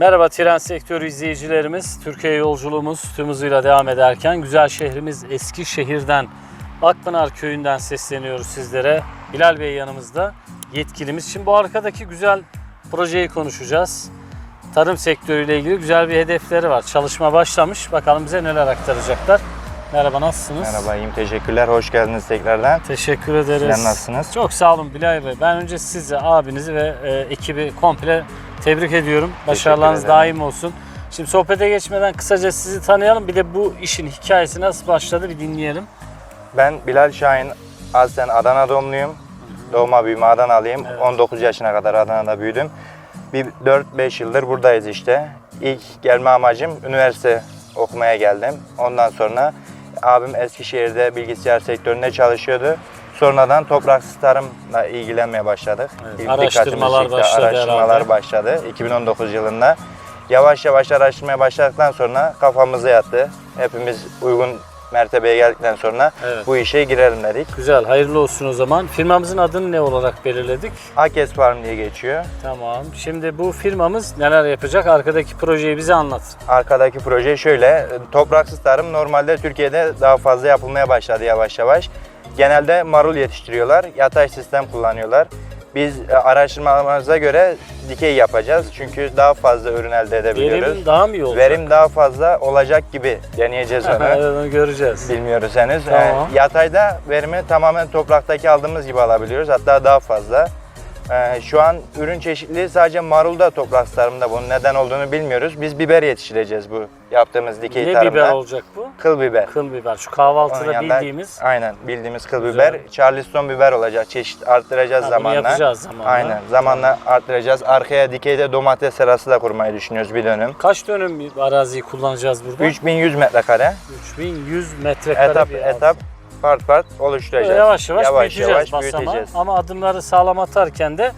Merhaba tren sektörü izleyicilerimiz. Türkiye yolculuğumuz tüm hızıyla devam ederken güzel şehrimiz Eskişehir'den Akpınar köyünden sesleniyoruz sizlere. Bilal Bey yanımızda yetkilimiz. Şimdi bu arkadaki güzel projeyi konuşacağız. Tarım sektörüyle ilgili güzel bir hedefleri var. Çalışma başlamış. Bakalım bize neler aktaracaklar. Merhaba nasılsınız? Merhaba, iyiyim. Teşekkürler. Hoş geldiniz tekrardan. Teşekkür ederiz. Sizler nasılsınız? Çok sağ olun Bilal Bey. Ben önce sizi, abinizi ve e, ekibi komple tebrik ediyorum. Başarılarınız daim olsun. Şimdi sohbete geçmeden kısaca sizi tanıyalım. Bir de bu işin hikayesi nasıl başladı bir dinleyelim. Ben Bilal Şahin, aslen Adana doğumluyum. Doğma büyüme Adanalıyım. Evet. 19 yaşına kadar Adana'da büyüdüm. Bir 4-5 yıldır buradayız işte. İlk gelme amacım üniversite okumaya geldim. Ondan sonra abim Eskişehir'de bilgisayar sektöründe çalışıyordu. Sonradan topraksız tarımla ilgilenmeye başladık. Evet, İlk araştırmalar çekti, başladı Araştırmalar herhalde. başladı 2019 yılında. Yavaş yavaş araştırmaya başladıktan sonra kafamıza yattı. Hepimiz uygun mertebeye geldikten sonra Evet. bu işe girelim dedik. Güzel, hayırlı olsun o zaman. Firmamızın adını ne olarak belirledik? Akes Farm diye geçiyor. Tamam. Şimdi bu firmamız neler yapacak? Arkadaki projeyi bize anlat. Arkadaki proje şöyle. Topraksız tarım normalde Türkiye'de daha fazla yapılmaya başladı yavaş yavaş. Genelde marul yetiştiriyorlar. Yatay sistem kullanıyorlar. Biz e, araştırmalarımıza göre dikey yapacağız. Çünkü daha fazla ürün elde edebiliyoruz. Verim daha mı iyi olacak? Verim daha fazla olacak gibi deneyeceğiz onu. evet, onu göreceğiz. Bilmiyoruz henüz. Tamam. Ee, yatayda verimi tamamen topraktaki aldığımız gibi alabiliyoruz. Hatta daha fazla. Ee, şu an ürün çeşitliliği sadece marulda toprak tarımda bunun neden olduğunu bilmiyoruz. Biz biber yetiştireceğiz bu yaptığımız dikey Ne tarımda. biber olacak bu? Kıl biber. Kıl biber. Şu Onun kahvaltıda yanında- bildiğimiz. Aynen bildiğimiz kıl Güzel. biber. Charleston biber olacak. Çeşit arttıracağız Ha, bunu zamanla. yapacağız zamanla. Aynen zamanla arttıracağız. Arkaya dikeyde domates serası da kurmayı düşünüyoruz bir dönüm. Kaç dönüm bir araziyi kullanacağız burada? 3100 metrekare. 3100 metrekare Etap bir arazi. etap part part oluşturacağız. Yavaş yavaş, yavaş, büyüteceğiz yavaş basamağı. büyüteceğiz. Ama adımları sağlam atarken de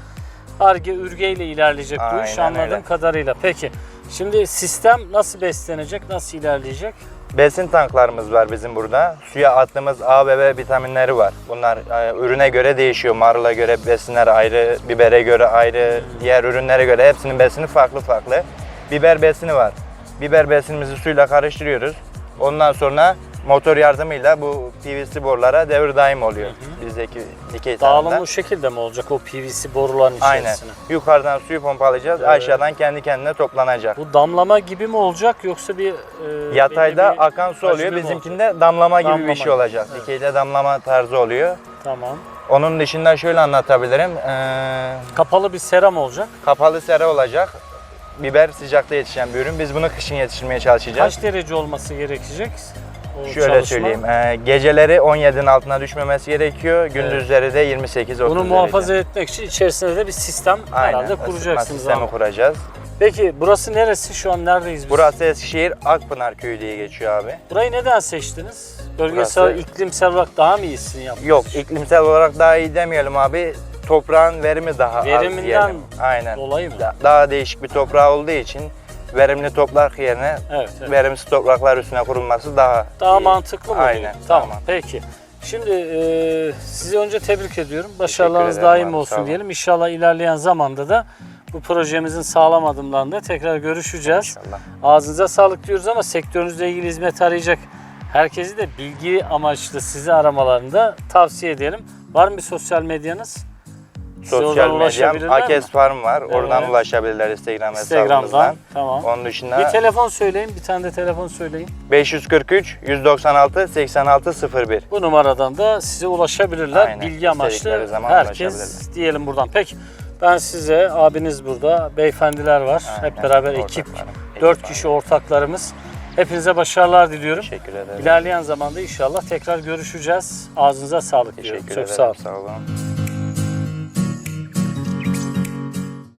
arge ürgeyle ilerleyecek bu iş Aynen anladığım öyle. kadarıyla. Peki şimdi sistem nasıl beslenecek, nasıl ilerleyecek? Besin tanklarımız var bizim burada. Suya attığımız A ve B vitaminleri var. Bunlar e, ürüne göre değişiyor. Marula göre besinler ayrı, bibere göre ayrı, diğer ürünlere göre hepsinin besini farklı farklı. Biber besini var. Biber besinimizi suyla karıştırıyoruz. Ondan sonra motor yardımıyla bu PVC borulara devir daim oluyor. Bizdeki dikey Dağılım tarımda. bu şekilde mi olacak o PVC boruların Aynen. içerisine? Yukarıdan suyu pompalayacağız. Evet. Aşağıdan kendi kendine toplanacak. Bu damlama gibi mi olacak yoksa bir e, Yatayda bir akan su oluyor. Bizimkinde damlama gibi Damlama bir şey olacak. Evet. Dikeyde damlama tarzı oluyor. Tamam. Onun dışında şöyle anlatabilirim. Ee, Kapalı bir seram olacak. kapalı sera olacak. Biber sıcakta yetişen bir ürün. Biz bunu kışın yetiştirmeye çalışacağız. Kaç derece olması gerekecek? O Şöyle çalışma? söyleyeyim. ee, geceleri 17'nin altına düşmemesi gerekiyor. Gündüzleri de 28-30 Bunu derece. muhafaza etmek için içerisinde de bir sistem Aynen. herhalde kuracaksınız. sistemi ama. kuracağız. Peki burası neresi? Şu an neredeyiz biz? Burası Eskişehir Akpınar Köyü diye geçiyor abi. Burayı neden seçtiniz? Bölgesel, Burası- iklimsel olarak daha mı iyisini yaptınız? Yok iklimsel olarak daha iyi demeyelim abi. Toprağın verimi daha az Veriminden diyelim. Aynen. Dolayı mı? Da- Daha değişik bir toprağı olduğu için verimli toprak yerine Evet. evet. verimsiz topraklar üstüne kurulması daha Daha iyi. mantıklı mı? Aynen, Tamam. tamam. Peki. Şimdi e, sizi önce tebrik ediyorum. Başarılarınız daim abi, olsun diyelim. İnşallah ilerleyen zamanda da bu projemizin sağlam adımlarında tekrar görüşeceğiz. İnşallah. Ağzınıza sağlık diyoruz ama sektörünüzle ilgili hizmet arayacak herkesi de bilgi amaçlı sizi aramalarında tavsiye edelim. Var mı bir sosyal medyanız? Size oradan Sosyal medyam ulaşabilirler mi? Akes Farm var. Oradan Evet. ulaşabilirler Instagram Instagram'dan. hesabımızdan. Tamam. Onun dışında Bir telefon söyleyin. Bir tane de telefon söyleyin. 543 196 86 01. Bu numaradan da size ulaşabilirler. Aynen. Bilgi amaçlı İstedikleri zaman herkes ulaşabilirler. diyelim buradan. Peki ben size abiniz burada, beyefendiler var. Hep Aynen, beraber ekip, ortaklarım, ekip 4 abi. kişi ortaklarımız. Hepinize başarılar diliyorum. Teşekkür ederim. İlerleyen zamanda inşallah tekrar görüşeceğiz. Ağzınıza sağlık diyorum. Teşekkür Çok ederim. sağ olun. Sağ olun.